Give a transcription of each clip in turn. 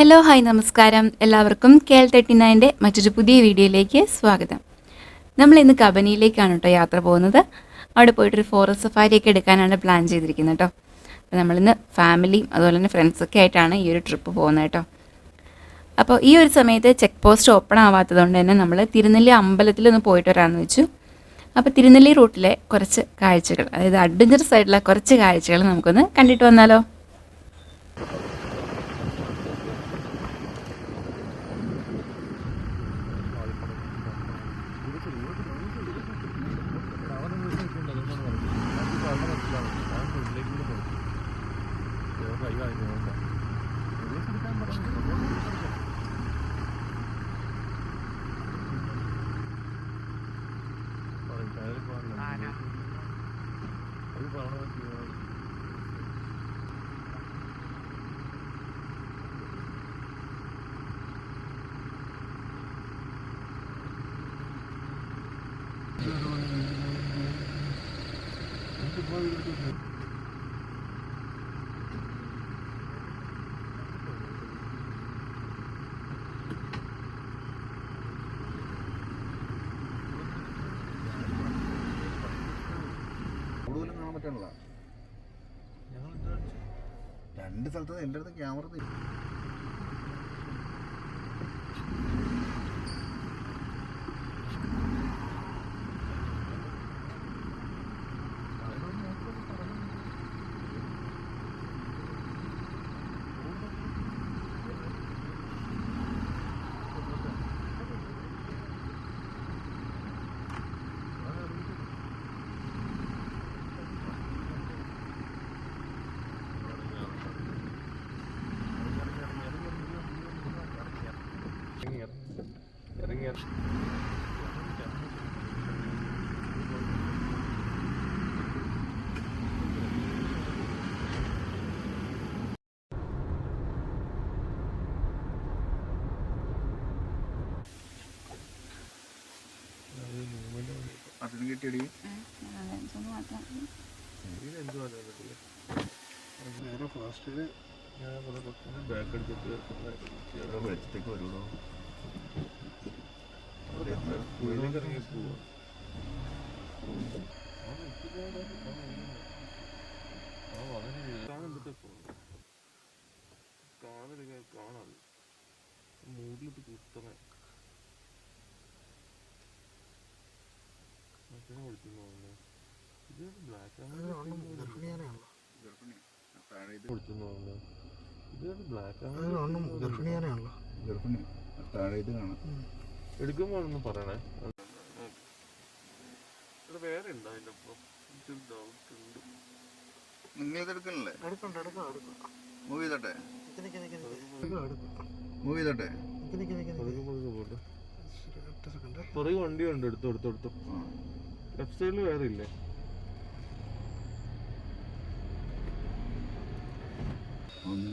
Hello hi നമസ്കാരം. എല്ലാവർക്കും K L thirty നയന്റെ മറ്റൊരു പുതിയ വീഡിയോയിലേക്ക് സ്വാഗതം. നമ്മൾ ഇന്ന് കബനിയിലേക്കാണ് കേട്ടോ യാത്ര പോകുന്നത്. അവിടെ പോയിട്ടൊരു ഫോറസ്റ്റ് സഫാരിയൊക്കെ എടുക്കാനാണ് പ്ലാൻ ചെയ്തിരിക്കുന്നത് കേട്ടോ അപ്പോൾ നമ്മളിന്ന് ഫാമിലിയും അതുപോലെ തന്നെ ഫ്രണ്ട്സൊക്കെ ആയിട്ടാണ് ഈ ഒരു ട്രിപ്പ് പോകുന്നത് കേട്ടോ അപ്പോൾ ഈ ഒരു സമയത്ത് ചെക്ക് പോസ്റ്റ് ഓപ്പൺ ആവാത്തതുകൊണ്ട് തന്നെ നമ്മൾ തിരുനെല്ലി അമ്പലത്തിൽ ഒന്ന് പോയിട്ട് വരാമെന്ന് വെച്ചു. അപ്പോൾ തിരുനെല്ലി റൂട്ടിലെ കുറച്ച് കാഴ്ചകൾ അതായത് അഡ്വഞ്ചറസ് ആയിട്ടുള്ള കുറച്ച് കാഴ്ചകൾ നമുക്കൊന്ന് കണ്ടിട്ട് വന്നാലോ? കൂടുതലും കാണാൻ പറ്റണല്ല രണ്ട് സ്ഥലത്ത് എന്റെ അടുത്ത് ക്യാമറ അതിന് കിട്ടിയടി നേരെ ഫാസ്റ്റിൽ വെളിച്ചത്തേക്ക് വരുള്ളൂ മൂഡിലിട്ട് കുത്തണേ മറ്റേ വിളിക്കുന്നു ഇത് ബ്ലാക്ക് താഴെ ഇത് ബ്ലാക്ക് താഴെ ഇത് കാണാം. പറയണേ. വേറെ ഉണ്ടോ ഒപ്പം? ഡൗട്ട് എടുക്കണല്ലേ? മൂവ് ചെയ്തോട്ടെ വണ്ടി ഉണ്ട് എടുത്തു എടുത്തു എടുത്തു. ലെഫ്റ്റ് സൈഡിൽ വേറെ ഇല്ലേ ഒന്നും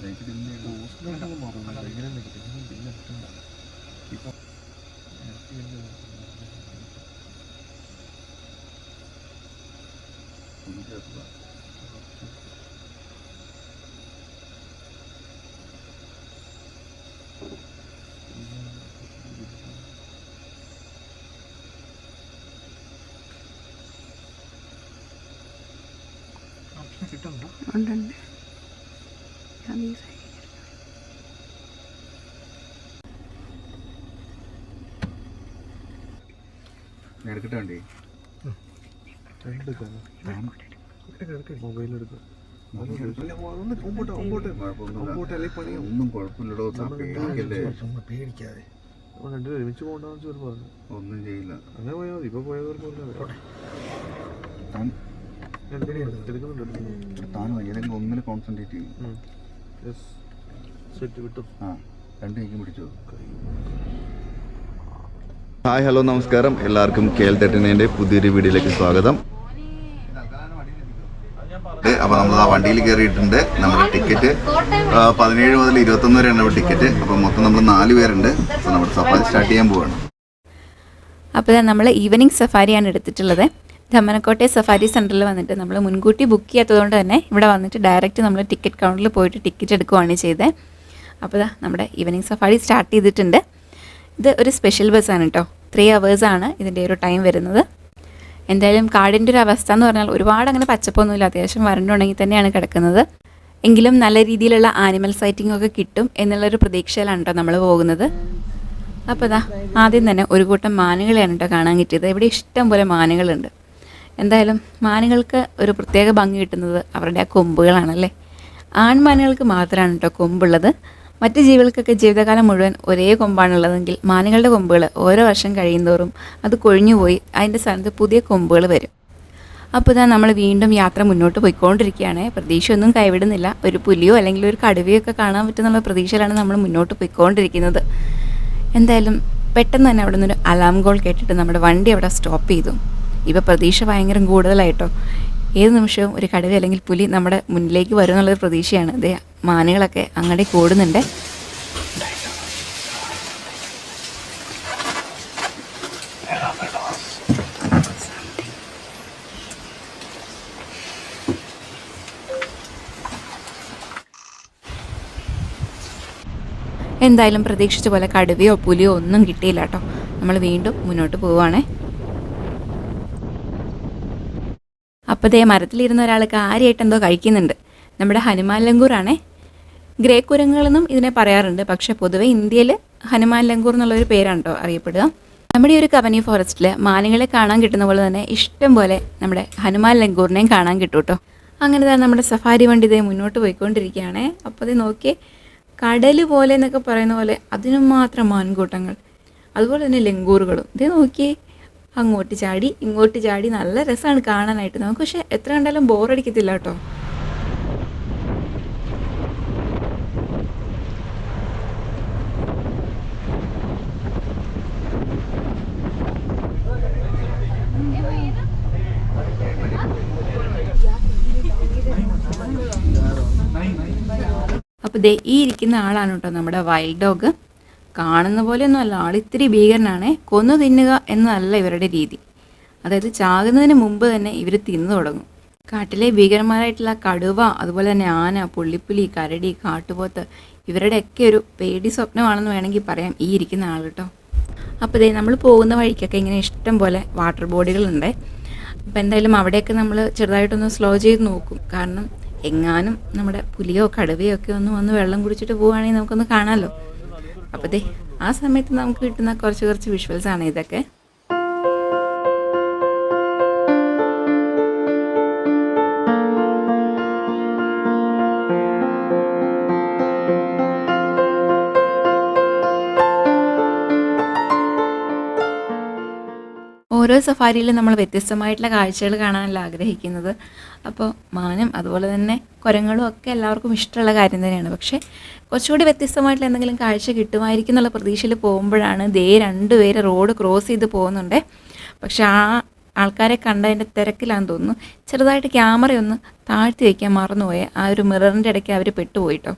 വിട്ടിട്ട് എന്തായിരിക്കും കാണാത്ത സത്യമാണ് ലൈറ്റ് ഇതിന്റെ ഒന്നും ചേർത്തില്ല കിട്ടുന്നുണ്ടോ ഉണ്ടുണ്ട്. എടുക്കട്ടെ കുഴപ്പമൊന്നുമില്ല. ഒന്നും കുഴപ്പമില്ലടോ പേടിക്കല്ലേ? പേടിക്കാതെ. രണ്ടുപേരും ഒരുമിച്ച് പോകണ്ടെന്ന് ചോദിച്ചു പറഞ്ഞു. ഒന്നും ചെയ്യില്ല. അങ്ങനെ പോയാൽ മതി. ഇപ്പൊ പോയ കുഴപ്പമില്ല താൻ ഏതെങ്കിലും ഒന്നിൽ കോൺസെൻട്രേറ്റ് ചെയ്യും. സെറ്റ് വിട്ടു. ആ രണ്ട് കൈക്കും പിടിച്ചോ ഹായ് ഹലോ നമസ്കാരം. എല്ലാവർക്കും കെ എൽ തേർട്ടി പുതിയൊരു വീഡിയോയിലേക്ക് സ്വാഗതം. അപ്പോൾ നമ്മൾ ആ വണ്ടിയിൽ കയറിയിട്ടുണ്ട്. നമ്മുടെ ടിക്കറ്റ് പതിനേഴ് മുതൽ ഇരുപത്തൊന്ന് വരെയാണ് നമ്മുടെ ടിക്കറ്റ് അപ്പോൾ മൊത്തം നമ്മൾ നാല് പേരുണ്ട്. അപ്പോൾ നമ്മുടെ സഫാരി സ്റ്റാർട്ട് ചെയ്യാൻ പോവാണ്. അപ്പോൾ നമ്മൾ ഈവനിങ് സഫാരിയാണ് എടുത്തിട്ടുള്ളത്. ധമ്മനക്കോട്ടെ സഫാരി സെന്ററിൽ വന്നിട്ട് നമ്മൾ മുൻകൂട്ടി ബുക്ക് ചെയ്യാത്തതുകൊണ്ട് തന്നെ ഇവിടെ വന്നിട്ട് ഡയറക്റ്റ് നമ്മൾ ടിക്കറ്റ് കൗണ്ടറിൽ പോയിട്ട് ടിക്കറ്റ് എടുക്കുകയാണ് ചെയ്തത് അപ്പോൾ നമ്മുടെ ഈവനിങ് സഫാരി സ്റ്റാർട്ട് ചെയ്തിട്ടുണ്ട്. ഇത് ഒരു സ്പെഷ്യൽ ബസ്സാണ് കേട്ടോ ത്രീ ആണ് ഇതിന്റെ ഒരു ടൈം വരുന്നത്. എന്തായാലും കാടിന്റെ ഒരു അവസ്ഥ എന്ന് പറഞ്ഞാൽ ഒരുപാട് അങ്ങനെ പച്ചപ്പൊന്നുമില്ല. അത്യാവശ്യം വരണ്ടുണ്ടെങ്കിൽ തന്നെയാണ് കിടക്കുന്നത്. എങ്കിലും നല്ല രീതിയിലുള്ള ആനിമൽ സൈറ്റിംഗ് ഒക്കെ കിട്ടും എന്നുള്ളൊരു പ്രതീക്ഷയിലാണ് കേട്ടോ നമ്മൾ പോകുന്നത്. അപ്പോൾ ഇതാ ആദ്യം തന്നെ ഒരു കൂട്ടം മാനുകളെയാണ് കേട്ടോ കാണാൻ കിട്ടിയത്. ഇവിടെ ഇഷ്ടം പോലെ മാനുകളുണ്ട്. എന്തായാലും മാനുകൾക്ക് ഒരു പ്രത്യേക ഭംഗി കിട്ടുന്നത് അവരുടെ ആ കൊമ്പുകളാണല്ലേ? ആൺമാനുകൾക്ക് മാത്രമാണ് കേട്ടോ കൊമ്പുള്ളത്. മറ്റ് ജീവികൾക്കൊക്കെ ജീവിതകാലം മുഴുവൻ ഒരേ കൊമ്പാണുള്ളതെങ്കിൽ മാനുകളുടെ കൊമ്പുകൾ ഓരോ വർഷം കഴിയുന്തോറും അത് കൊഴിഞ്ഞുപോയി അതിന്റെ സ്ഥാനത്ത് പുതിയ കൊമ്പുകൾ വരും. അപ്പോൾ ഇതാ നമ്മൾ വീണ്ടും യാത്ര മുന്നോട്ട് പോയിക്കൊണ്ടിരിക്കുകയാണ്. പ്രതീക്ഷയൊന്നും കൈവിടുന്നില്ല. ഒരു പുലിയോ അല്ലെങ്കിൽ ഒരു കടുവയോ ഒക്കെ കാണാൻ പറ്റുന്നുള്ള പ്രതീക്ഷയിലാണ് നമ്മൾ മുന്നോട്ട് പോയിക്കൊണ്ടിരിക്കുന്നത്. എന്തായാലും പെട്ടെന്ന് തന്നെ അവിടെ നിന്നൊരു അലാം കോൾ കേട്ടിട്ട് നമ്മുടെ വണ്ടി അവിടെ സ്റ്റോപ്പ് ചെയ്തു. ഇപ്പോൾ പ്രതീക്ഷ ഭയങ്കര കൂടുതലായിട്ടോ. ഏത് നിമിഷവും ഒരു കടുവ അല്ലെങ്കിൽ പുലി നമ്മുടെ മുന്നിലേക്ക് വരും എന്നുള്ളൊരു പ്രതീക്ഷയാണ്. ഇതേ മാനുകളൊക്കെ അങ്ങോട്ടേ കൂടുന്നുണ്ട് എന്തായാലും പ്രതീക്ഷിച്ച പോലെ കടുവയോ പുലിയോ ഒന്നും കിട്ടിയില്ല കേട്ടോ. നമ്മൾ വീണ്ടും മുന്നോട്ട് പോവുകയാണേ. അപ്പോൾ ദേ മരത്തിലിരുന്ന ഒരാൾ കാര്യമായിട്ട് എന്തോ കഴിക്കുന്നുണ്ട്. നമ്മുടെ ഹനുമാൻ ലങ്കൂറാണേ. ഗ്രേ കുരങ്ങുകളെന്നും ഇതിനെ പറയാറുണ്ട്. പക്ഷേ പൊതുവെ ഇന്ത്യയിൽ ഹനുമാൻ ലങ്കൂർ എന്നുള്ളൊരു പേരാണ് അറിയപ്പെടുക. നമ്മുടെ ഈ ഒരു കവനി ഫോറസ്റ്റിൽ മാനുകളെ കാണാൻ കിട്ടുന്ന പോലെ തന്നെ ഇഷ്ടം പോലെ നമ്മുടെ ഹനുമാൻ ലങ്കൂറിനെയും കാണാൻ കിട്ടും കേട്ടോ അങ്ങനെ തന്നെ നമ്മുടെ സഫാരി വണ്ടി ഇതേ മുന്നോട്ട് പോയിക്കൊണ്ടിരിക്കുകയാണ്. അപ്പോൾ ഇത് നോക്കി കടൽ പോലെ എന്നൊക്കെ പറയുന്ന പോലെ അതിനു മാത്രം മാൻകൂട്ടങ്ങൾ. അതുപോലെ തന്നെ ലങ്കൂറുകളും. ഇത് നോക്കിയേ അങ്ങോട്ട് ചാടി ഇങ്ങോട്ട് ചാടി. നല്ല രസമാണ് കാണാനായിട്ട്. നമുക്ക് പക്ഷെ എത്ര കണ്ടാലും ബോറടിക്കത്തില്ല കേട്ടോ. അപ്പോൾ ദേ ഈ ഇരിക്കുന്ന ആളാണ് കേട്ടോ നമ്മുടെ വൈൽഡ് ഡോഗ് കാണുന്ന പോലെയൊന്നും അല്ല ആളിത്തിരി ഭീകരനാണ്. കൊന്നു തിന്നുക എന്നതല്ല ഇവരുടെ രീതി. അതായത് ചാകുന്നതിന് മുമ്പ് തന്നെ ഇവർ തിന്നു തുടങ്ങും. കാട്ടിലെ ഭീകരന്മാരായിട്ടുള്ള കടുവ അതുപോലെ തന്നെ ആന പുള്ളിപ്പുലി കരടി കാട്ടുപോത്ത് ഇവരുടെയൊക്കെ ഒരു പേടി സ്വപ്നമാണെന്ന് വേണമെങ്കിൽ പറയാം ഈ ഇരിക്കുന്ന ആൾ കേട്ടോ. അപ്പോൾ ഇതേ നമ്മൾ പോകുന്ന വഴിക്കൊക്കെ ഇങ്ങനെ ഇഷ്ടം പോലെ വാട്ടർ ബോഡികളുണ്ട്. അപ്പോൾ എന്തായാലും അവിടെയൊക്കെ നമ്മൾ ചെറുതായിട്ടൊന്ന് സ്ലോ ചെയ്ത് നോക്കും. കാരണം എങ്ങാനും നമ്മുടെ പുലിയോ കടുവയോ ഒക്കെ ഒന്ന് വന്ന് വെള്ളം കുടിച്ചിട്ട് പോവുകയാണെങ്കിൽ നമുക്കൊന്ന് കാണാമല്ലോ. അപ്പോൾ ദേ ആ സമയത്ത് നമുക്ക് കിട്ടുന്ന കുറച്ച് കുറച്ച് വിഷ്വൽസ് ആണ് ഇതൊക്കെ. ഓരോ സഫാരിയിലും നമ്മൾ വ്യത്യസ്തമായിട്ടുള്ള കാഴ്ചകൾ കാണാനല്ല ആഗ്രഹിക്കുന്നത്. അപ്പോൾ മാനം അതുപോലെ തന്നെ കുരങ്ങളും ഒക്കെ എല്ലാവർക്കും ഇഷ്ടമുള്ള കാര്യം തന്നെയാണ്. പക്ഷേ കുറച്ചുകൂടി വ്യത്യസ്തമായിട്ടുള്ള എന്തെങ്കിലും കാഴ്ച കിട്ടുമായിരിക്കും എന്നുള്ള പ്രതീക്ഷയിൽ പോകുമ്പോഴാണ് ദേ രണ്ടുപേര് റോഡ് ക്രോസ് ചെയ്ത് പോകുന്നുണ്ട്. പക്ഷെ ആ ആൾക്കാരെ കണ്ടതിന്റെ തിരക്കിലാന്ന് തോന്നുന്നു. ചെറുതായിട്ട് ക്യാമറയൊന്ന് താഴ്ത്തി വയ്ക്കാൻ മറന്നുപോയ ആ ഒരു മിററിന്റെ ഇടയ്ക്ക് അവർ പെട്ടുപോയിട്ടോ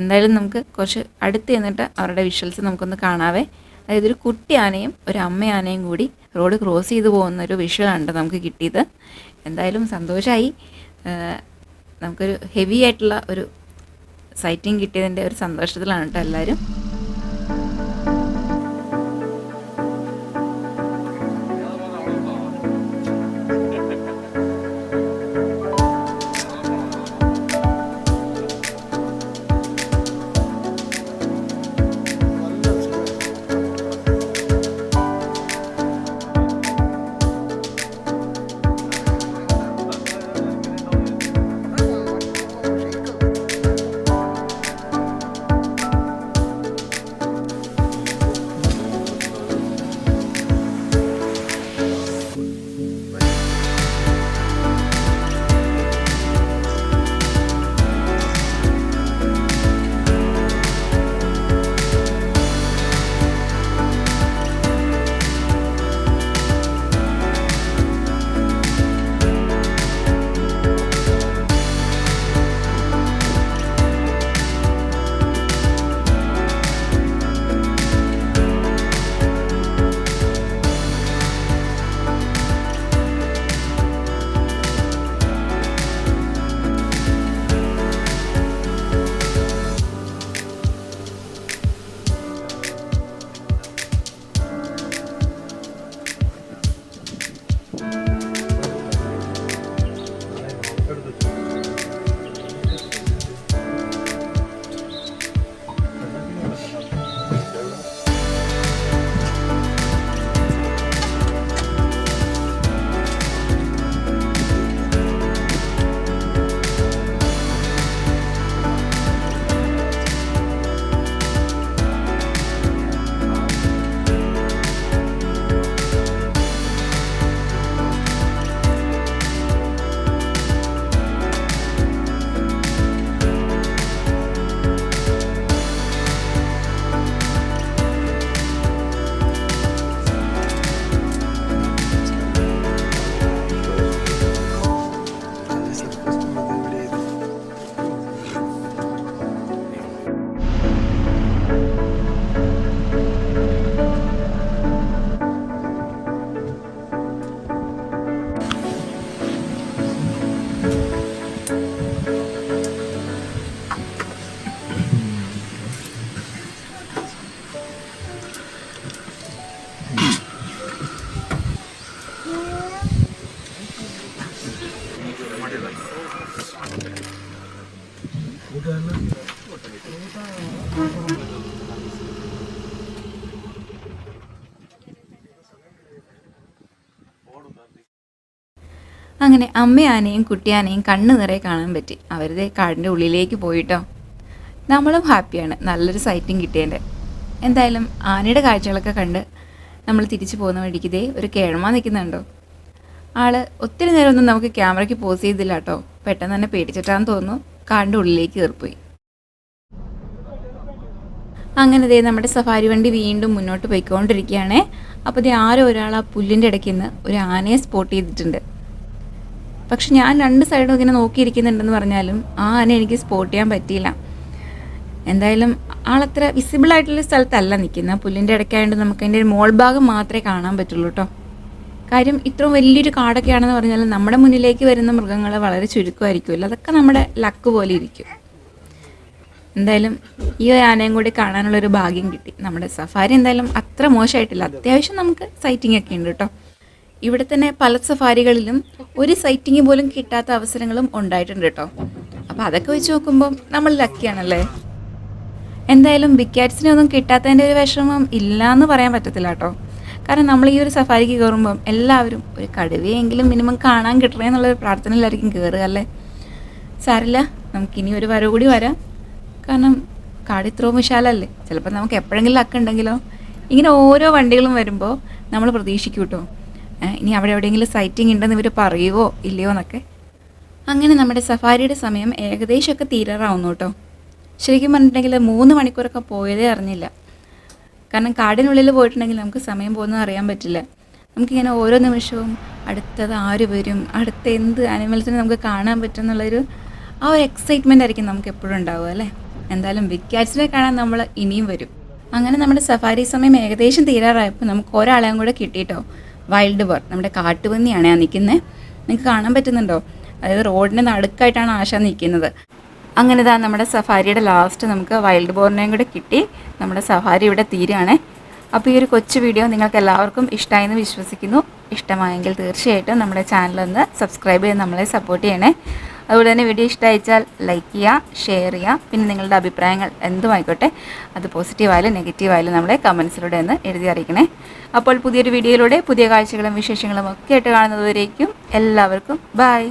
എന്തായാലും നമുക്ക് കുറച്ച് അടുത്ത് ചെന്നിട്ട് അവരുടെ വിഷ്വൽസ് നമുക്കൊന്ന് കാണാവേ. അതായത് ഒരു കുട്ടി ആനയും ഒരു അമ്മയാനയും കൂടി റോഡ് ക്രോസ് ചെയ്ത് പോകുന്ന ഒരു വിഷ്വലാണ് നമുക്ക് കിട്ടിയത്. എന്തായാലും സന്തോഷമായി നമുക്കൊരു ഹെവി ആയിട്ടുള്ള ഒരു സൈറ്റിംഗ് കിട്ടിയതിന്റെ ഒരു സന്തോഷത്തിലാണ് കേട്ടോ എല്ലാവരും അങ്ങനെ അമ്മയാനേയും കുട്ടിയാനേയും കണ്ണു നിറയെ കാണാൻ പറ്റി. അവരുടെ കാടിന്റെ ഉള്ളിലേക്ക് പോയിട്ടോ. നമ്മളും ഹാപ്പിയാണ്. നല്ലൊരു സൈറ്റിംഗ് കിട്ടിയതിന്റെ എന്തായാലും ആനയുടെ കാഴ്ചകളൊക്കെ കണ്ട് നമ്മൾ തിരിച്ചു പോകുന്ന വഴിക്ക് ഇതേ ഒരു കേഴമ നിൽക്കുന്നുണ്ടോ? ആൾ ഒത്തിരി നേരമൊന്നും നമുക്ക് ക്യാമറയ്ക്ക് പോസ് ചെയ്തില്ല കേട്ടോ. പെട്ടെന്ന് തന്നെ പേടിച്ചിട്ടാന്ന് തോന്നുന്നു. കാടിന്റെ ഉള്ളിലേക്ക് കയറിപ്പോയി. അങ്ങനെ ദേ നമ്മുടെ സഫാരി വണ്ടി വീണ്ടും മുന്നോട്ട് പോയിക്കൊണ്ടിരിക്കുകയാണേ. അപ്പോൾ ദേ ആരോ ഒരാൾ ആ പുല്ലിന്റെ ഇടയ്ക്ക് നിന്ന് ഒരു ആനയെ സ്പോട്ട് ചെയ്തിട്ടുണ്ട്. പക്ഷെ ഞാൻ രണ്ട് സൈഡും ഇങ്ങനെ നോക്കിയിരിക്കുന്നുണ്ടെന്ന് പറഞ്ഞാലും ആ ആന എനിക്ക് സ്പോട്ട് ചെയ്യാൻ പറ്റിയില്ല. എന്തായാലും ആളത്ര വിസിബിൾ ആയിട്ടുള്ള സ്ഥലത്തല്ല നിൽക്കുന്നത്. പുല്ലിന്റെ ഇടയ്ക്കായതുകൊണ്ട് നമുക്ക് അതിന്റെ ഒരു മോൾ ഭാഗം മാത്രമേ കാണാൻ പറ്റുള്ളൂ കേട്ടോ കാര്യം ഇത്രയും വലിയൊരു കാടൊക്കെ ആണെന്ന് പറഞ്ഞാൽ നമ്മുടെ മുന്നിലേക്ക് വരുന്ന മൃഗങ്ങൾ വളരെ ചുരുക്കമായിരിക്കുമല്ലോ അതൊക്കെ നമ്മുടെ ലക്ക് പോലെ ഇരിക്കും. എന്തായാലും ഈ ആനയും കൂടി കാണാനുള്ളൊരു ഭാഗ്യം കിട്ടി. നമ്മുടെ സഫാരി എന്തായാലും അത്ര മോശമായിട്ടില്ല. അത്യാവശ്യം നമുക്ക് സൈറ്റിംഗ് ഒക്കെ ഉണ്ട് കേട്ടോ ഇവിടെ തന്നെ പല സഫാരികളിലും ഒരു സൈറ്റിംഗ് പോലും കിട്ടാത്ത അവസരങ്ങളും ഉണ്ടായിട്ടുണ്ട് കേട്ടോ. അപ്പോൾ അതൊക്കെ വെച്ച് നോക്കുമ്പോൾ നമ്മൾ ലക്കിയാണല്ലേ എന്തായാലും ബിക്കാറ്റ്സിനെ ഒന്നും കിട്ടാത്തതിന്റെ ഒരു വിഷമം ഇല്ല എന്ന് പറയാൻ പറ്റത്തില്ല കേട്ടോ. കാരണം നമ്മൾ ഈ ഒരു സഫാരിക്ക് കയറുമ്പം എല്ലാവരും ഒരു കടുവയെങ്കിലും മിനിമം കാണാൻ കിട്ടണേ എന്നുള്ളൊരു പ്രാർത്ഥനയിലായിരിക്കും കയറുക അല്ലേ? സാരില്ല നമുക്കിനി ഒരു വരവ് കൂടി വരാം. കാരണം കാട് ഇത്രയും വിശാലല്ലേ? ചിലപ്പോൾ നമുക്ക് എപ്പോഴെങ്കിലും അക്കുണ്ടെങ്കിലോ ഇങ്ങനെ ഓരോ വണ്ടികളും വരുമ്പോൾ നമ്മൾ പ്രതീക്ഷിക്കും കേട്ടോ. ഏഹ് ഇനി അവിടെ എവിടെയെങ്കിലും സൈറ്റിംഗ് ഉണ്ടെന്ന് ഇവർ പറയുവോ ഇല്ലയോ എന്നൊക്കെ? അങ്ങനെ നമ്മുടെ സഫാരിയുടെ സമയം ഏകദേശമൊക്കെ തീരാറാവുന്നു കേട്ടോ. ശരിക്കും പറഞ്ഞിട്ടുണ്ടെങ്കിൽ മൂന്ന് മണിക്കൂറൊക്കെ പോയതേ അറിഞ്ഞില്ല. കാരണം കാടിനുള്ളിൽ പോയിട്ടുണ്ടെങ്കിൽ നമുക്ക് സമയം പോകുന്നത് അറിയാൻ പറ്റില്ല. നമുക്കിങ്ങനെ ഓരോ നിമിഷവും അടുത്തത് ആര് വരും അടുത്ത എന്ത് ആനിമൽസിനെ നമുക്ക് കാണാൻ പറ്റും എന്നുള്ളൊരു ആ ഒരു എക്സൈറ്റ്മെന്റ് ആയിരിക്കും നമുക്ക് എപ്പോഴും ഉണ്ടാവുക അല്ലേ? എന്തായാലും ബിഗ് ക്യാറ്റ്സിനെ കാണാൻ നമ്മൾ ഇനിയും വരും. അങ്ങനെ നമ്മുടെ സഫാരി സമയം ഏകദേശം തീരാറായപ്പോൾ നമുക്ക് ഒരാളെയും കൂടെ കിട്ടിയിട്ടോ വൈൽഡ് ബേർഡ് നമ്മുടെ കാട്ടുപന്നിയാണ് ആ നിൽക്കുന്നത്. നിങ്ങൾക്ക് കാണാൻ പറ്റുന്നുണ്ടോ? അതായത് റോഡിന്റെ നടുക്കായിട്ടാണ് ആശ നിൽക്കുന്നത്. അങ്ങനെ ഇതാ നമ്മുടെ സഫാരിയുടെ ലാസ്റ്റ് നമുക്ക് വൈൽഡ് ബോറിനെയും കൂടെ കിട്ടി. നമ്മുടെ സഫാരി ഇവിടെ തീരുകയാണ് അപ്പോൾ ഈ ഒരു കൊച്ചു വീഡിയോ നിങ്ങൾക്ക് എല്ലാവർക്കും ഇഷ്ടമായെന്ന് വിശ്വസിക്കുന്നു. ഇഷ്ടമായെങ്കിൽ തീർച്ചയായിട്ടും നമ്മുടെ ചാനലൊന്ന് സബ്സ്ക്രൈബ് ചെയ്ത് നമ്മളെ സപ്പോർട്ട് ചെയ്യണേ. അതുപോലെ തന്നെ വീഡിയോ ഇഷ്ടമായിച്ചാൽ ലൈക്ക് ചെയ്യുക ഷെയർ ചെയ്യുക. പിന്നെ നിങ്ങളുടെ അഭിപ്രായങ്ങൾ എന്തുമായിക്കോട്ടെ അത് പോസിറ്റീവായാലും നെഗറ്റീവായാലും നമ്മളെ കമൻസിലൂടെ ഒന്ന് എഴുതി അറിയിക്കണേ. അപ്പോൾ പുതിയൊരു വീഡിയോയിലൂടെ പുതിയ കാഴ്ചകളും വിശേഷങ്ങളും ഒക്കെ ആയിട്ട് കാണുന്നതുവരേക്കും എല്ലാവർക്കും ബൈ.